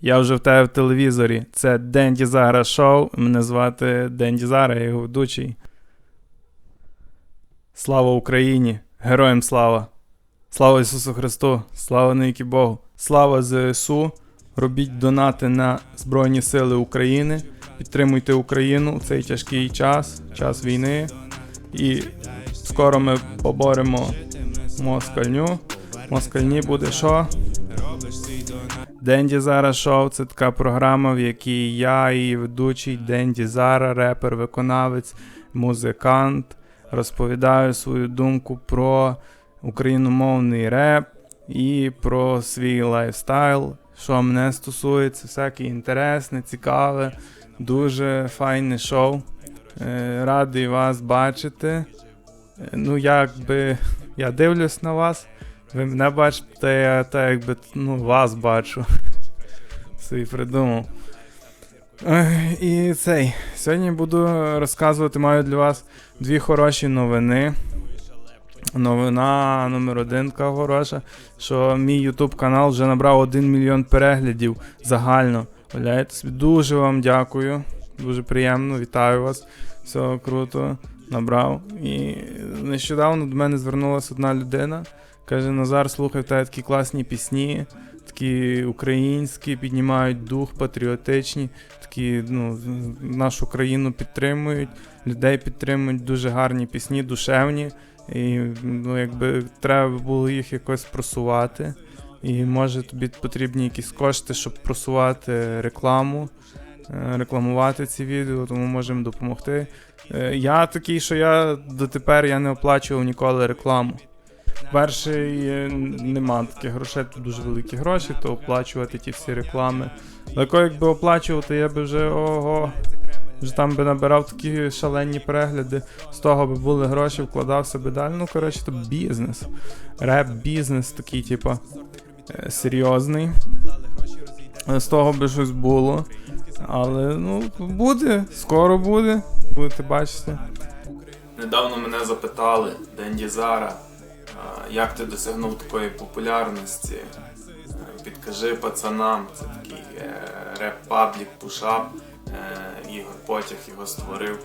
Я вже в тебе в телевізорі. Це Денді Зара Шоу. Мене звати Денді Зара, його ведучий. Слава Україні! Героям слава! Слава Ісусу Христу! Слава навіки Богу! Слава ЗСУ! Робіть донати на Збройні Сили України. Підтримуйте Україну у цей тяжкий час, час війни. І скоро ми поборемо москальню. Москальні буде що? Денді Зара Шоу це така програма, в якій я і ведучий Денді Зара, репер, виконавець, музикант, розповідаю свою думку про україномовний реп і про свій лайфстайл, що мене стосується, всяке інтересне, цікаве, дуже файне шоу. Е, Радий вас бачити. Е, Ну, якби я дивлюсь на вас. Ви мене бачите, я так якби ну, вас бачу. Собі придумав. І цей. Сьогодні буду розказувати, маю для вас дві хороші новини. Новина номер один така хороша, що мій YouTube канал вже набрав 1 мільйон переглядів загально. Собі, дуже вам дякую. Дуже приємно, вітаю вас. Все круто, набрав. І нещодавно до мене звернулася одна людина. Каже, Назар, слухай, в тебе такі класні пісні, такі українські, піднімають дух, патріотичні, такі ну, нашу країну підтримують, людей підтримують, дуже гарні пісні, душевні. І ну, якби треба було їх якось просувати. І може тобі потрібні якісь кошти, щоб просувати рекламу, е, рекламувати ці відео, тому можемо допомогти. Е, Я такий, що я дотепер я не оплачував ніколи рекламу. Перший е, нема таких грошей, тут дуже великі гроші, то оплачувати ті всі реклами. Тако якби оплачувати, я би вже ого. Вже там би набирав такі шалені перегляди, з того би були гроші, вкладався би далі. Ну, коротше, то бізнес. Реп-бізнес такий, типа, е, серйозний. З того би щось було. Але ну, буде, скоро буде, будете бачити. Недавно мене запитали, Денді Зара, як ти досягнув такої популярності? Е, Підкажи пацанам, це такий е, реп-паблік, пушап. Е, Ігор Потяг його створив,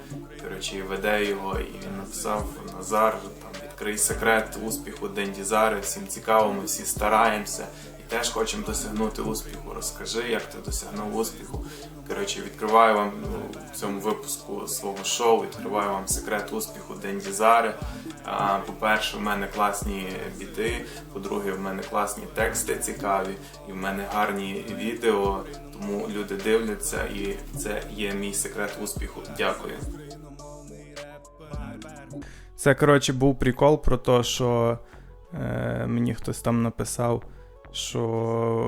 коротше, веде його, і він написав Назар, там відкрий секрет успіху Денді Зари, всім цікаво, ми всі стараємося і теж хочемо досягнути успіху. Розкажи, як ти досягнув успіху. Коротше, відкриваю вам ну, в цьому випуску свого шоу, відкриваю вам секрет успіху Денді Зари. А, По-перше, в мене класні біти, по-друге, в мене класні тексти цікаві, і в мене гарні відео. Тому люди дивляться, і це є мій секрет успіху. Дякую. Це, коротше, був прикол про те, що е, мені хтось там написав, що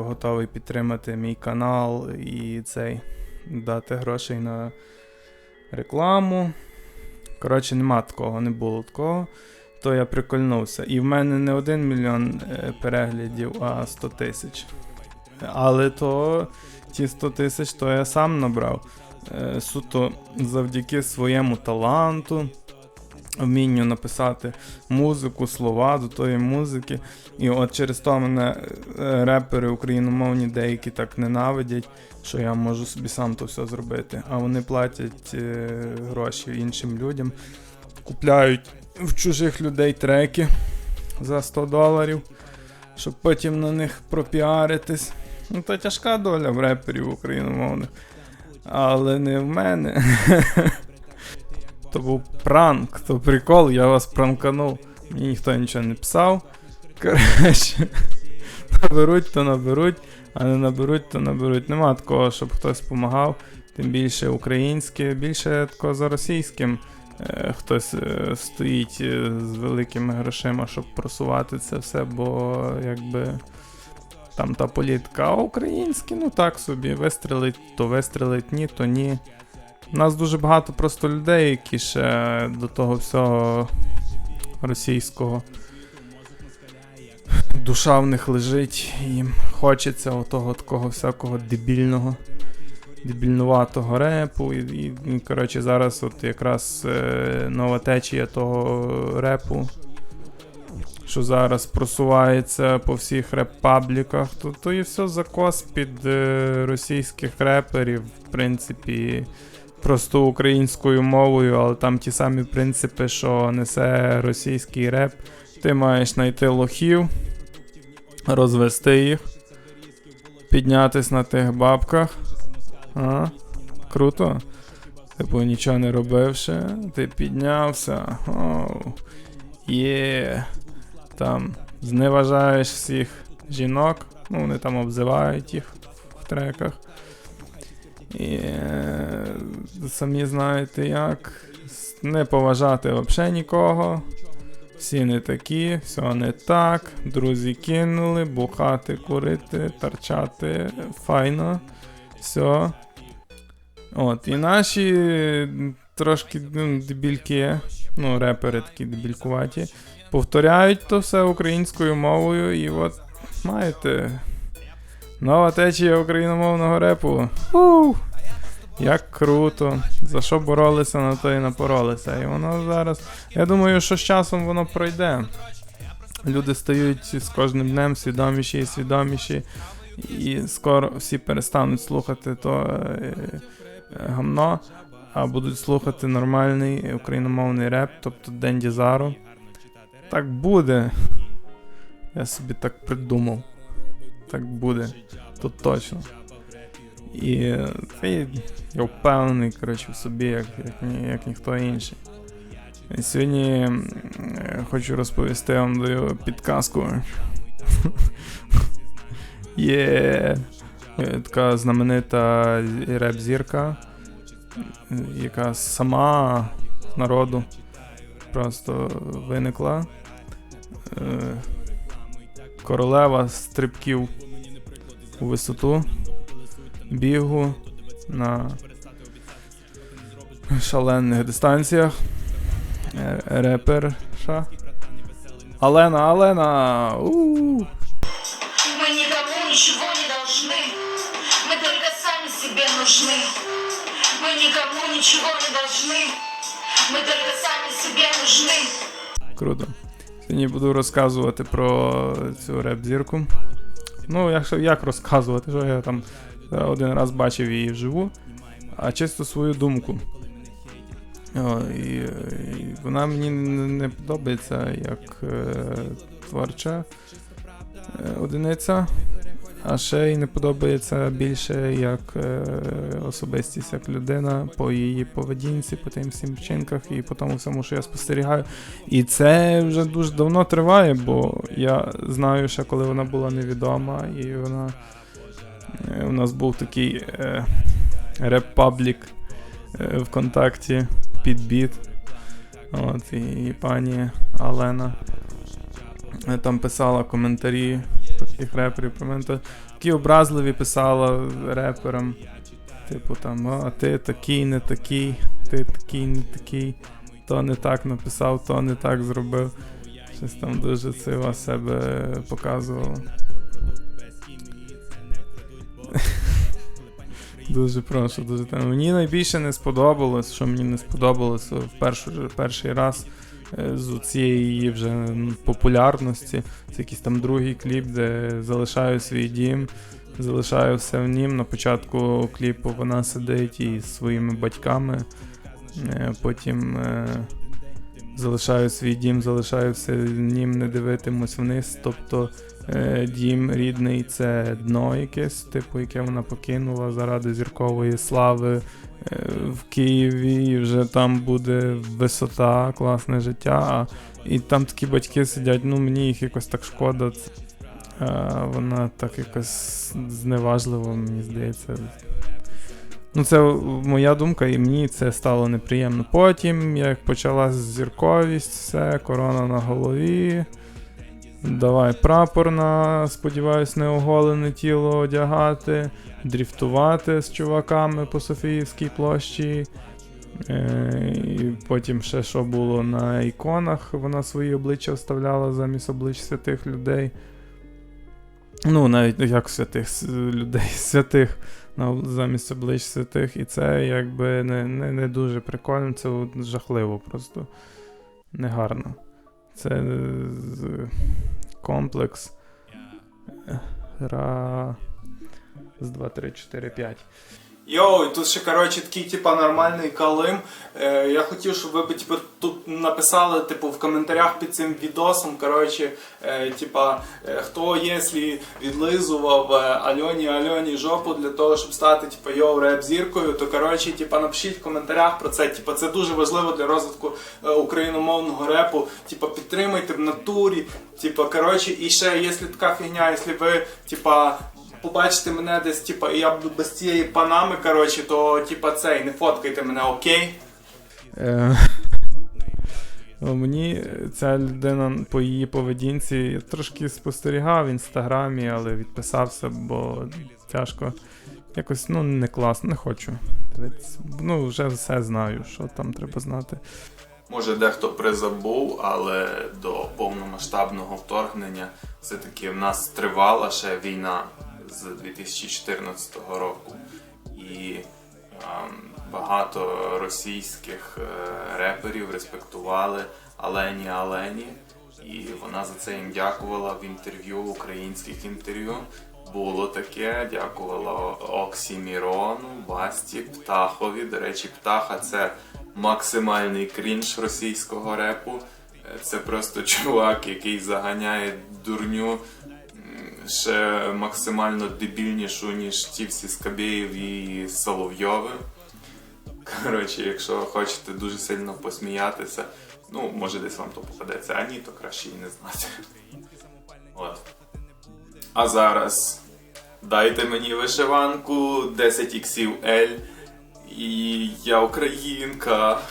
готовий підтримати мій канал і цей дати грошей на рекламу. Коротше, нема такого, не було такого. То я прикольнувся. І в мене не один мільйон е, переглядів, а 100 тисяч. Але то ті 100 тисяч то я сам набрав. Е, суто завдяки своєму таланту, вмінню написати музику, слова до тої музики. І от через то мене е, репери україномовні деякі так ненавидять, що я можу собі сам то все зробити. А вони платять е, гроші іншим людям, купляють в чужих людей треки за 100 доларів, щоб потім на них пропіаритись. Ну, то тяжка доля в реперів україномовних. Але не в мене. То був пранк, то прикол, я вас пранканув. Мені ніхто нічого не писав. Коротше, наберуть, то наберуть, а не наберуть, то наберуть. Нема такого, щоб хтось допомагав. Тим більше українське, більше такого за російським. е, Хтось е, стоїть е, з великими грошима, щоб просувати це все, бо якби там та політика, а українські, ну так собі, вистрелить, то вистрелить, ні, то ні. У нас дуже багато просто людей, які ще до того всього російського душа в них лежить, їм хочеться отого такого всякого дебільного, дебільнуватого репу. І, і, коротше, зараз от якраз е, нова течія того репу. що зараз просувається по всіх реп-пабліках, то, то і все закос під е, російських реперів, в принципі, просто українською мовою, але там ті самі принципи, що несе російський реп. Ти маєш знайти лохів, розвести їх, піднятись на тих бабках. А? Круто. Типу, нічого не робивши, ти піднявся. Оу. Є. Там зневажаєш всіх жінок. Ну, вони там обзивають їх в треках. І е, самі знаєте як. Не поважати взагалі нікого. Всі не такі, все не так. Друзі кинули, бухати, курити, торчати. Файно. Все. От, і наші трошки ну, дебільки, ну, репери такі дебількуваті, повторяють то все українською мовою, і от маєте нова течія україномовного репу. У! Як круто. За що боролися, на то і напоролися. І воно зараз. Я думаю, що з часом воно пройде. Люди стають з кожним днем свідоміші і свідоміші, і скоро всі перестануть слухати то е, е, гамно, а будуть слухати нормальний україномовний реп, тобто Денді Зару. Так буде. Я собі так придумав. Так буде. Тут точно. І й я впевнений, коротше, в собі, як, як, як ніхто інший. І сьогодні хочу розповісти вам даю підказку. Є е, така знаменита реп-зірка, яка сама народу просто виникла. Е, Королева стрибків у висоту, бігу на шалених дистанціях. Е, Реперша. Алена, Алена! у Мы никому ничего не должны. Мы только сами себе нужны. Мы никому ничего не должны. Мы только сами себе нужны. Круто. Сьогодні буду розказувати про цю реп-зірку. Ну, якщо як розказувати, що я там один раз бачив її вживу, а чисто свою думку. О, і, і вона мені не подобається як е, творча е, одиниця, а ще й не подобається більше як е, особистість, як людина по її поведінці, по тим всім вчинках і по тому всьому, що я спостерігаю. І це вже дуже давно триває, бо я знаю, ще коли вона була невідома, і вона. Е, У нас був такий е, реп-паблік е, ВКонтакті під біт. От, і, пані Алена там писала коментарі про таких реперів. Такі образливі писала реперам. Типу там, а ти такий, не такий, ти такий, не такий, то не так написав, то не так зробив. Щось там дуже це себе показувало. Дуже прошу, дуже там. Мені найбільше не сподобалось, що мені не сподобалось в перший, перший раз е, з цієї вже популярності. Це якийсь там другий кліп, де залишаю свій дім, залишаю все в нім. На початку кліпу вона сидить із своїми батьками. Е, Потім е, залишаю свій дім, залишаю все нім, не дивитимусь вниз. Тобто е, дім рідний це дно якесь, типу, яке вона покинула заради зіркової слави е, в Києві. І вже там буде висота, класне життя. А, і там такі батьки сидять, ну мені їх якось так шкода. А, вона так якось зневажливо, мені здається. Ну, це моя думка, і мені це стало неприємно. Потім, як почалась зірковість, все, корона на голові. Давай прапор на, сподіваюсь, неоголене тіло одягати, дріфтувати з чуваками по Софіївській площі. Е, і потім ще що було на іконах, вона свої обличчя вставляла замість облич святих людей. Ну, навіть як святих людей, святих на, замість облич святих. І це якби не, не, не дуже прикольно, це от жахливо просто. Негарно. Це е, з- комплекс. Ра. З 2, 3, 4, 5. Йоу, тут ще коротше такий, типа, нормальний калим. Е, я хотів, щоб ви типу, тут написали, типу, в коментарях під цим відосом, коротше, е, типа, е, хто, якщо відлизував е, Альоні Альоні жопу для того, щоб стати, типу, йоу, реп-зіркою, то коротше, типа, напишіть в коментарях про це. Типа, це дуже важливо для розвитку е, україномовного репу. Типа, підтримайте в натурі. Типа, коротше, і ще, якщо така фігня, якщо ви, типа, побачите мене десь, типа, я буду без цієї панами, коротше, то типа цей, не фоткайте мене, окей? Е, Мені ця людина по її поведінці я трошки спостерігав в інстаграмі, але відписався, бо тяжко. Якось ну не класно, не хочу. Ну, вже все знаю, що там треба знати. Може, дехто призабув, але до повномасштабного вторгнення все-таки в нас тривала ще війна з 2014 року. І ем, багато російських е, реперів респектували Алені Алені. І вона за це їм дякувала в інтерв'ю, в українських інтерв'ю. Було таке, дякувала Оксімірону, Басті, Птахові. До речі, Птаха це максимальний крінж російського репу. Е, Це просто чувак, який заганяє дурню ще максимально дебільнішу, ніж ті всі Скабєєв і Соловйови. Коротше, якщо хочете дуже сильно посміятися, ну, може десь вам то попадеться, а ні, то краще і не знати. От. А зараз дайте мені вишиванку 10 XL і я українка.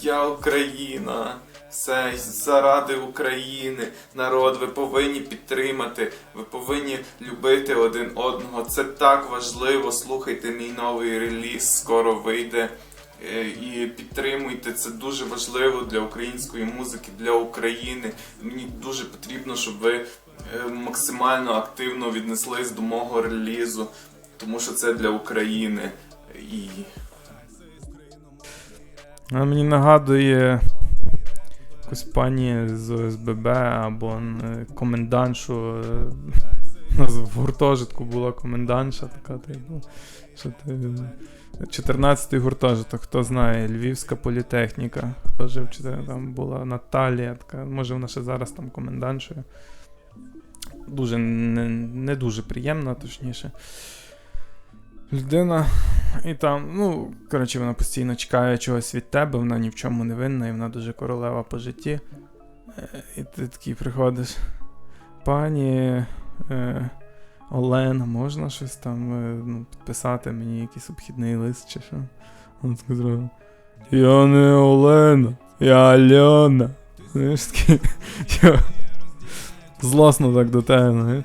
Я Україна. Все заради України. Народ, ви повинні підтримати, ви повинні любити один одного. Це так важливо. Слухайте мій новий реліз, скоро вийде. Е, І підтримуйте, це дуже важливо для української музики, для України. Мені дуже потрібно, щоб ви е, максимально активно віднеслись до мого релізу, тому що це для України. І мені нагадує якусь пані з ОСББ або е, комендантшу. е, У нас в гуртожитку була комендантша така, типу, що ти. 14-й гуртожиток, хто знає, Львівська політехніка. Хто жив, там була Наталія, така, може вона ще зараз там комендантшою. Дуже не, не дуже приємна, точніше. Людина, і там, ну, коротше, вона постійно чекає чогось від тебе, вона ні в чому не винна, і вона дуже королева по житті. Е, І ти такий приходиш. Пані е, Олена, можна щось там е, ну, підписати мені якийсь обхідний лист чи що? Вона сказала. Я не Олена, я Альона. Знаєш, такий, злосно так до тебе,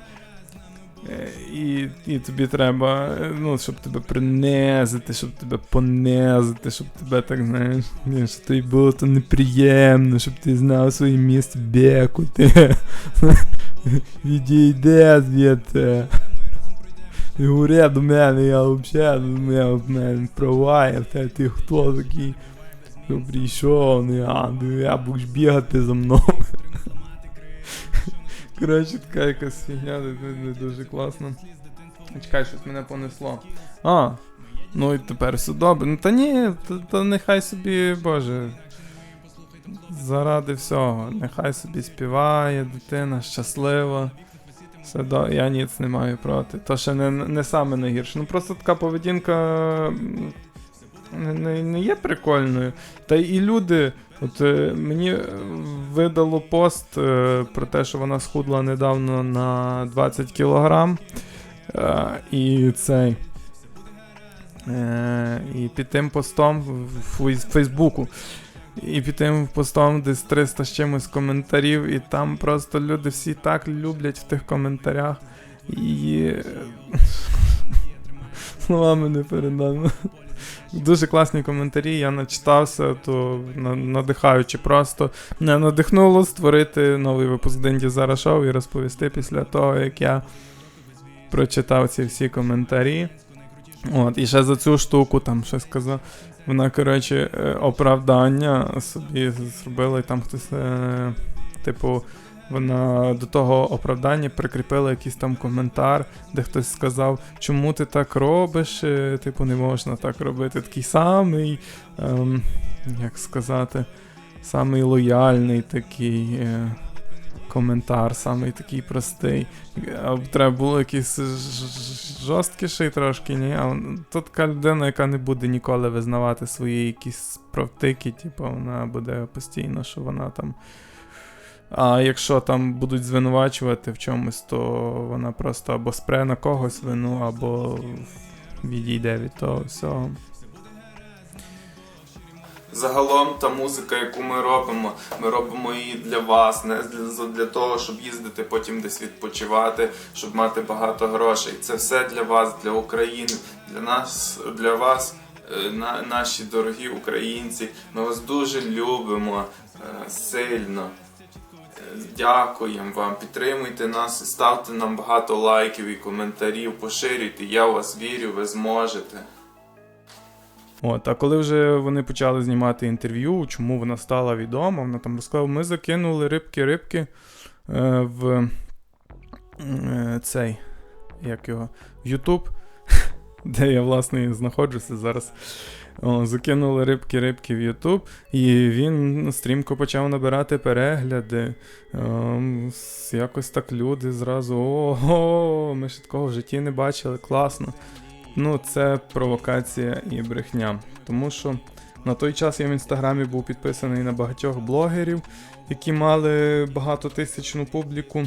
І, і тобі треба, е, ну, щоб тебе принизити, щоб тебе понизити, щоб тебе так, знаєш, щоб тобі було то неприємно, щоб ти знав своє місце бекути. Відійде звідти. І говори до мене, я взагалі, мене, мене права, я ти хто такий? Прийшов, ну я, ну я будеш бігати за мною. Коротше, така якась фігня, не, дуже класно. Чекай, щось мене понесло. А, ну і тепер все добре. Ну та ні, та, та нехай собі, боже. Заради всього. Нехай собі співає, дитина щаслива. Все до... Я ніц не маю проти. То ще не, не саме найгірше. Ну просто така поведінка не, не, не є прикольною. Та і люди. От е, мені е, видало пост е, про те, що вона схудла недавно на 20 кілограм. Е, і цей. Е, і під тим постом в Фейсбуку. І під тим постом десь 300 з чимось коментарів, і там просто люди всі так люблять в тих коментарях. І. е, Словами не передано. Дуже класні коментарі, я начитався, то надихаючи просто мене надихнуло створити новий випуск Денді Зара Шоу і розповісти після того, як я прочитав ці всі коментарі. От, і ще за цю штуку там щось сказав. Вона, коротше, е, оправдання собі зробила, і там хтось, е, типу, вона до того оправдання прикріпила якийсь там коментар, де хтось сказав, чому ти так робиш, е, типу, не можна так робити. Такий самий, ем, як сказати, самий лояльний такий. Е, Коментар самий такий простий. Треба було якийсь жорсткіший трошки, ні. А то така людина, яка не буде ніколи визнавати свої якісь правтики, типу, вона буде постійно, що вона там. А якщо там будуть звинувачувати в чомусь, то вона просто або спре на когось вину, або відійде від того всього. Загалом та музика, яку ми робимо, ми робимо її для вас, не для, того, щоб їздити потім десь відпочивати, щоб мати багато грошей. Це все для вас, для України, для нас, для вас, е, на, наші дорогі українці. Ми вас дуже любимо е, сильно. Дякуємо вам, підтримуйте нас, ставте нам багато лайків і коментарів, поширюйте. Я в вас вірю, ви зможете. От, а коли вже вони почали знімати інтерв'ю, чому вона стала відома, вона там розказала, ми закинули рибки-рибки е, в е, цей, як його, в YouTube, де я, власне, знаходжуся зараз. О, закинули рибки-рибки в YouTube, і він стрімко почав набирати перегляди. Ем, с- якось так люди зразу. Ого, ми ще такого в житті не бачили, класно. Ну, це провокація і брехня. Тому що на той час я в інстаграмі був підписаний на багатьох блогерів, які мали багатотисячну публіку.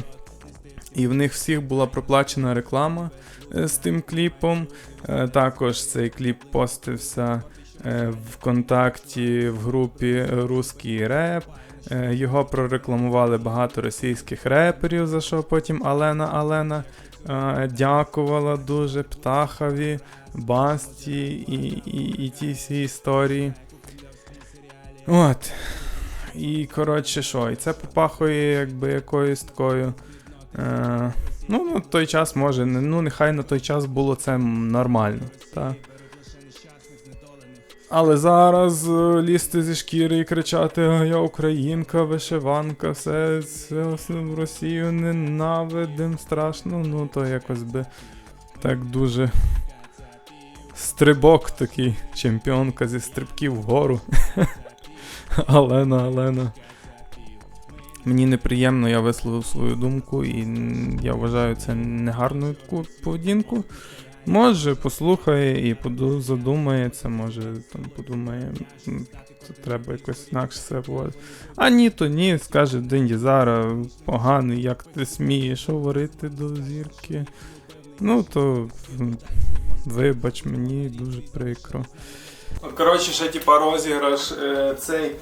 І в них всіх була проплачена реклама е, з тим кліпом. Е, Також цей кліп постився ВКонтакті в групі Руський реп. Е, Його прорекламували багато російських реперів, за що потім Алена Алена е, дякувала дуже Птахові, Басті і, і, і ті всі історії. От. І коротше, що, і це попахує якби якоюсь такою. Е, ну, на той час може, ну нехай на той час було це нормально. Та. Але зараз е, лізти зі шкіри і кричати: «А, я українка, вишиванка, все, все, все в Росію ненавидим, страшно, ну то якось би так дуже. Стрибок такий, чемпіонка зі стрибків вгору. Алена, Алена. Мені неприємно, я висловив свою думку, і я вважаю це негарною таку поведінку. Може, послухає і задумається, може там подумає, це треба якось інакше себе поводити. А ні, то ні, скаже Денді Зара, поганий, як ти смієш говорити до зірки. Ну, то вибач, мені дуже прикро. Коротше, ще типа розіграш е, цей.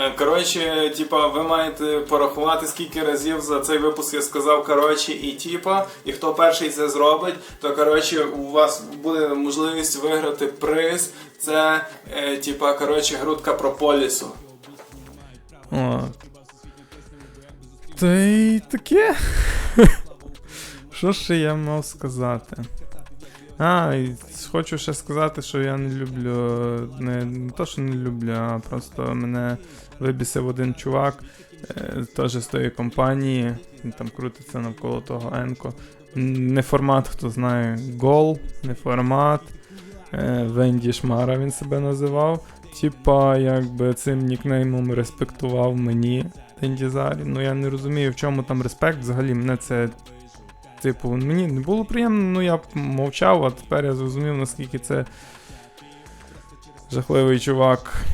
Е, Коротше, типа, ви маєте порахувати, скільки разів за цей випуск я сказав коротше і типа, і хто перший це зробить, то коротше у вас буде можливість виграти приз. Це е, типа, коротше, грудка прополісу. О. Та й таке. Що ще я мав сказати? А, хочу ще сказати, що я не люблю. Не, не то, що не люблю, а просто мене вибісив один чувак, е, теж з тої компанії. Він там крутиться навколо того Енко. Не формат, хто знає, гол, не формат. Е, Венді Шмара він себе називав. Типа, якби цим нікнеймом респектував мені Венді Зарі. Ну я не розумію, в чому там респект. Взагалі мене це Типу, мені не було приємно, ну я б мовчав, а тепер я зрозумів, наскільки це жахливий чувак.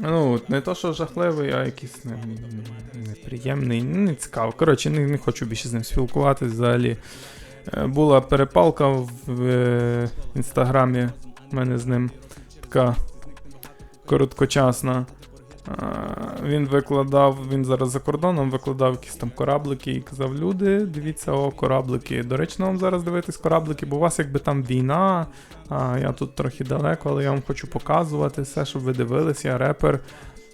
Ну, не то, що жахливий, а якийсь не, не- неприємний, не цікаво. Коротше, не, не хочу більше з ним спілкуватись взагалі. Е, Була перепалка в е, інстаграмі в мене з ним така короткочасна. А, Він викладав, він зараз за кордоном викладав якісь там кораблики і казав: люди, дивіться, о, кораблики. Доречно вам зараз дивитись кораблики, бо у вас якби там війна, а я тут трохи далеко, але я вам хочу показувати все, щоб ви дивились, я репер.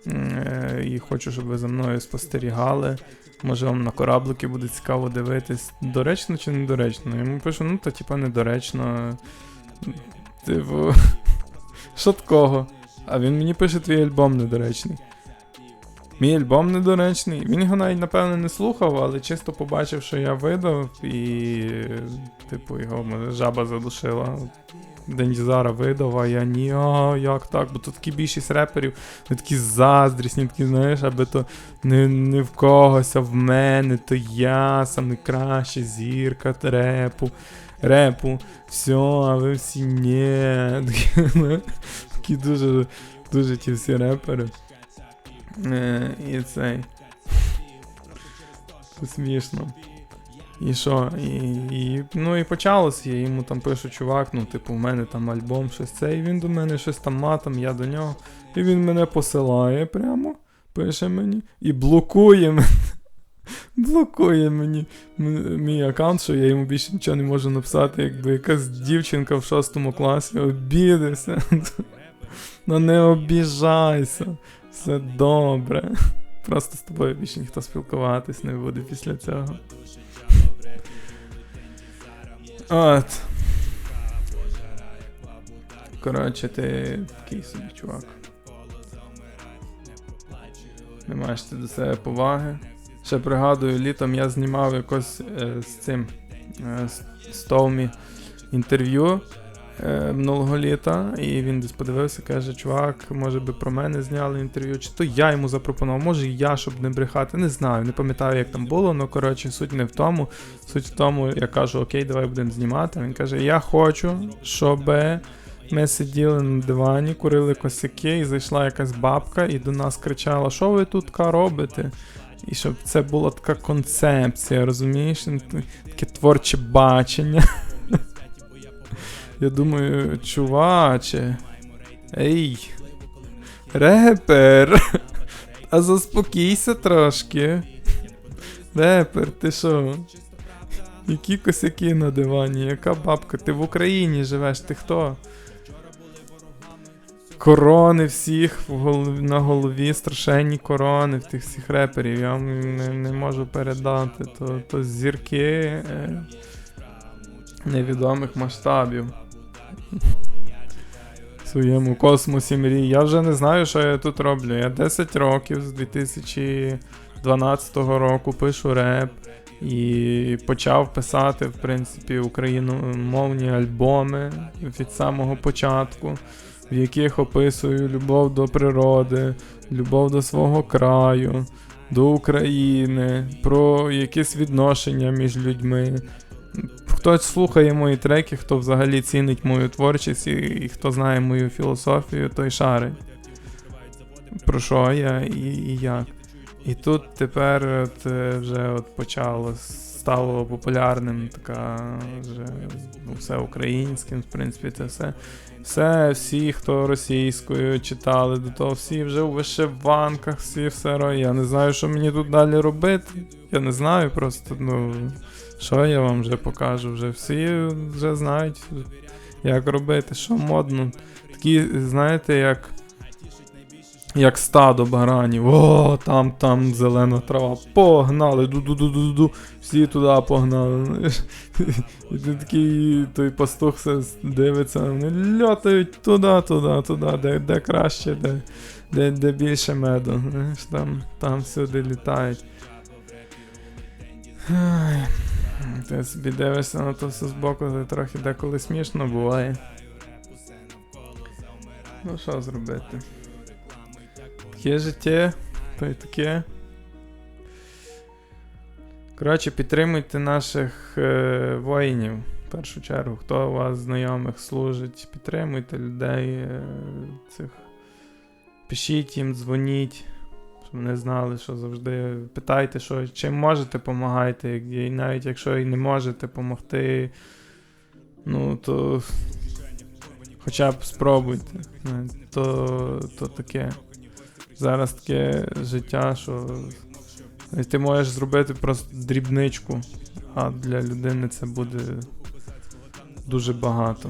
Е, І хочу, щоб ви за мною спостерігали. Може вам на кораблики буде цікаво дивитись. Доречно чи недоречно? Йому пишу, ну то типа недоречно. Типу. Що такого? А він мені пише твій альбом недоречний. Мій альбом недоречний. Він його навіть, напевно, не слухав, але чисто побачив, що я видав, і, типу, його жаба задушила. Денізара видав, а я ні, а як так? Бо тут такі більшість реперів, вони такі заздрісні, такі, знаєш, аби то не, не в когось, а в мене, то я саме краща зірка репу, репу, все, а ви всі ні. Такі, дуже, дуже ті всі репери. Е, і. Це смішно. І що? І, і, ну і почалось, я йому там пишу, чувак, ну, типу, в мене там альбом, щось це, і він до мене щось там матом, я до нього. І він мене посилає прямо, пише мені, і блокує мене. Блокує мені мій аккаунт, що я йому більше нічого не можу написати, якби якась дівчинка в шостому класі обідався. Ну не обіжайся. Все добре. Просто з тобою більше ніхто спілкуватись не буде після цього. От. Коротше, ти такий собі чувак. Не маєш ти до себе поваги. Ще пригадую, літом я знімав якось е, з цим е, з, Томі інтерв'ю е, минулого літа, і він десь подивився, каже, чувак, може би про мене зняли інтерв'ю, чи то я йому запропонував, може я, щоб не брехати, не знаю, не пам'ятаю, як там було, але коротше, суть не в тому. Суть в тому, я кажу, окей, давай будемо знімати. Він каже, я хочу, щоб ми сиділи на дивані, курили косяки, і зайшла якась бабка і до нас кричала, що ви тут робите? І щоб це була така концепція, розумієш? Таке творче бачення. Я думаю, чуваче. Ей. Репер. А заспокійся трошки. Репер, ти що? Які косяки на дивані? Яка бабка? Ти в Україні живеш, ти хто? Корони всіх на голові, страшенні корони в тих всіх реперів. Я вам не, не можу передати. То, то зірки е... невідомих масштабів. Своєму космосі мрій. Я вже не знаю, що я тут роблю. Я 10 років з 2012 року пишу реп і почав писати, в принципі, україномовні альбоми від самого початку, в яких описую любов до природи, любов до свого краю, до України, про якісь відношення між людьми. Хтось слухає мої треки, хто взагалі цінить мою творчість і, і хто знає мою філософію, той шарить. Про що я і, і як. І тут тепер от, е, вже от почало, стало популярним така вже ну, все українським, в принципі, це все. Все, всі, хто російською читали до того, всі вже у вишиванках, всі все Я не знаю, що мені тут далі робити. Я не знаю просто, ну. Що я вам вже покажу? Вже всі вже знають, як робити, що модно. Такі, знаєте, як. Як стадо баранів. О, там, там зелена трава. Погнали. Ду-ду-ду-ду-ду. Всі туди погнали. І ти такий той пастух дивиться, вони льотають туди, туди, туди, де, де краще, де, де, де більше меду. Знаєш, там, там всюди літають. Ти собі дивишся на то все збоку, то трохи деколи смішно буває. Ну що зробити? Таке життя, то й таке. Коротше, підтримуйте наших е, воїнів. В першу чергу, хто у вас знайомих служить, підтримуйте людей е, цих. Пишіть їм, дзвоніть щоб вони знали, що завжди питайте, що чим можете, допомагайте. І навіть якщо і не можете допомогти, ну то хоча б спробуйте. То, то таке. Зараз таке життя, що ти можеш зробити просто дрібничку, а для людини це буде дуже багато.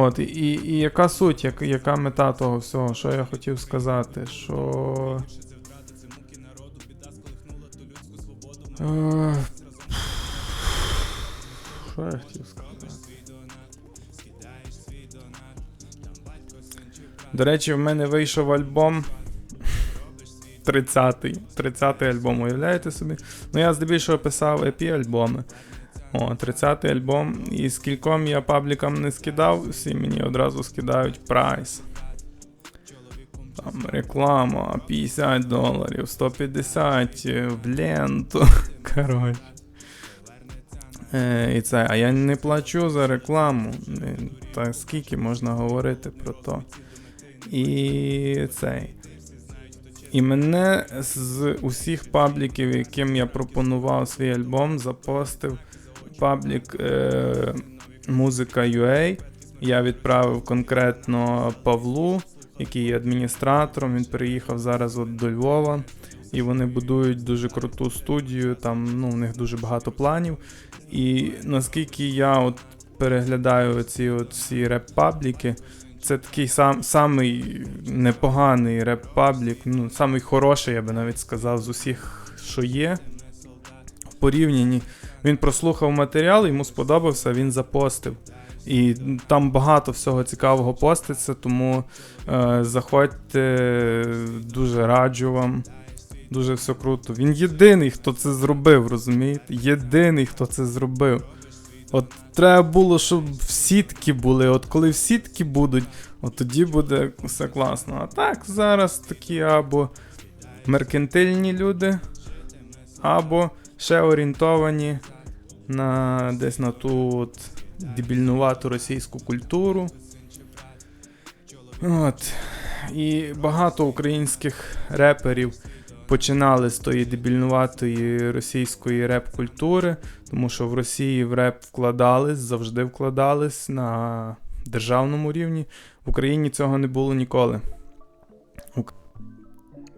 От, і, і, яка суть, як, яка мета того всього, що я хотів сказати, що. Е, Що я хотів сказати? До речі, в мене вийшов альбом. 30-й. 30-й альбом, уявляєте собі? Ну я здебільшого писав EP-альбоми. О, 30-й альбом. І скільком я паблікам не скидав, всі мені одразу скидають прайс. Там реклама 50 доларів, 150 в ленту. Коротше. Е, і це, а я не плачу за рекламу. Е, Та скільки можна говорити про то. І цей. І мене з усіх пабліків, яким я пропонував свій альбом, запостив паблік е, Музика.ua. Я відправив конкретно Павлу, який є адміністратором. Він переїхав зараз от до Львова. І вони будують дуже круту студію. Там ну, у них дуже багато планів. І наскільки я от переглядаю ці от реп-пабліки, це такий сам, самий непоганий реп-паблік, ну, самий хороший, я би навіть сказав, з усіх, що є. В порівнянні. Він прослухав матеріал, йому сподобався, він запостив. І там багато всього цікавого поститься, тому е, заходьте, дуже раджу вам. Дуже все круто. Він єдиний, хто це зробив, розумієте? Єдиний, хто це зробив. От треба було, щоб всі такі були. От коли всі такі будуть, от тоді буде все класно. А так, зараз такі або меркантильні люди, або ще орієнтовані на десь на ту от дебільнувату російську культуру. От. І багато українських реперів починали з тої дебільнуватої російської реп-культури, тому що в Росії в реп вкладались, завжди вкладались на державному рівні. В Україні цього не було ніколи.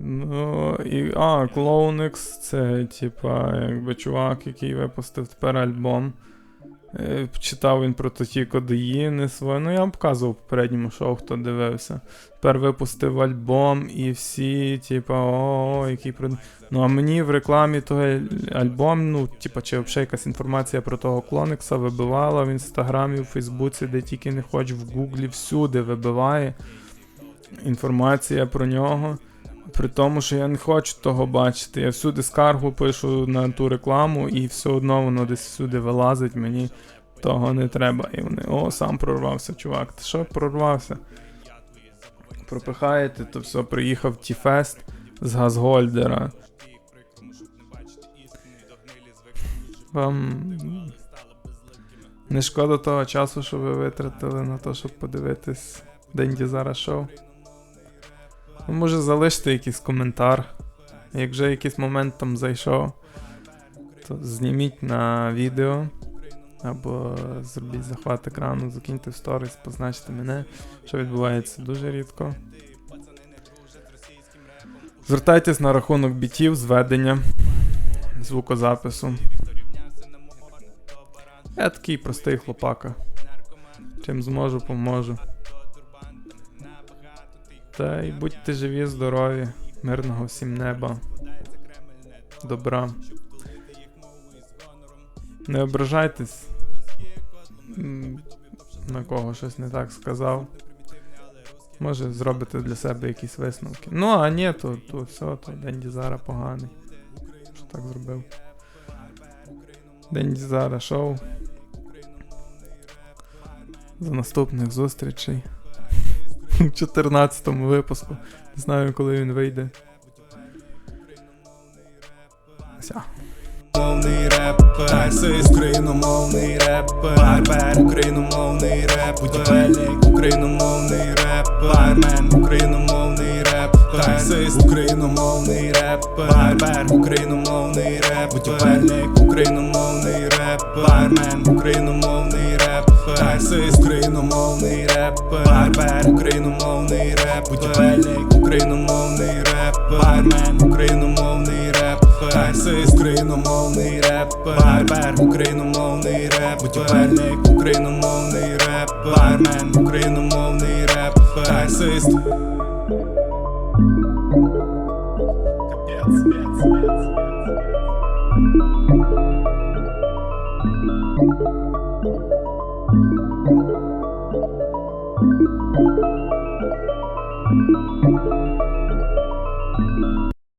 Ну, і, а, Clonex це, типа, якби чувак, який випустив тепер альбом. Е, Читав він про такі кодеїни свої. Ну, я вам показував в попередньому шоу, хто дивився. Тепер випустив альбом, і всі, типа, о, який про. Ну, а мені в рекламі того альбом, ну, типа, чи взагалі якась інформація про того Клоникса вибивала в інстаграмі, в Фейсбуці, де тільки не хоч, в Гуглі, всюди вибиває інформація про нього. При тому, що я не хочу того бачити. Я всюди скаргу пишу на ту рекламу, і все одно воно десь всюди вилазить, мені того не треба. І вони, о, сам прорвався, чувак. Ти що прорвався? Пропихаєте, то все, приїхав Ті-Фест з Газгольдера. Вам не шкода того часу, що ви витратили на те, щоб подивитись Денді зараз шоу. Ну, може залиште якийсь коментар. Як вже якийсь момент там зайшов, то зніміть на відео. Або зробіть захват екрану, закиньте в сторіс, позначте мене, що відбувається дуже рідко. Звертайтесь на рахунок бітів, зведення, звукозапису. Я такий простий хлопака. Чим зможу, поможу. Та й будьте живі, здорові, мирного всім неба. Добра. Не ображайтесь. На кого щось не так сказав. Може зробите для себе якісь висновки. Ну, а ні, то, то все, то День Дізара поганий. Що так зробив. День Дізара шоу. До наступних зустрічей. У 14-му випуску. Не знаю, коли він вийде. Ся. Мовний Тарсис, україномовний репер, Барбер, україномовний реп, будівельник, україномовний реп, Бармен, україномовний реп, Тарсис, україномовний репер, україномовний реп, будівельник, україномовний реп, Бармен, україномовний реп, Тарсис, україномовний репер, Барбер, україномовний реп, будівельник, україномовний реп, Бармен, україномовний реп, Таксист, україномовний репер Барбер, україномовний репер Будівельник, україномовний репер Бармен, україномовний репер Таксист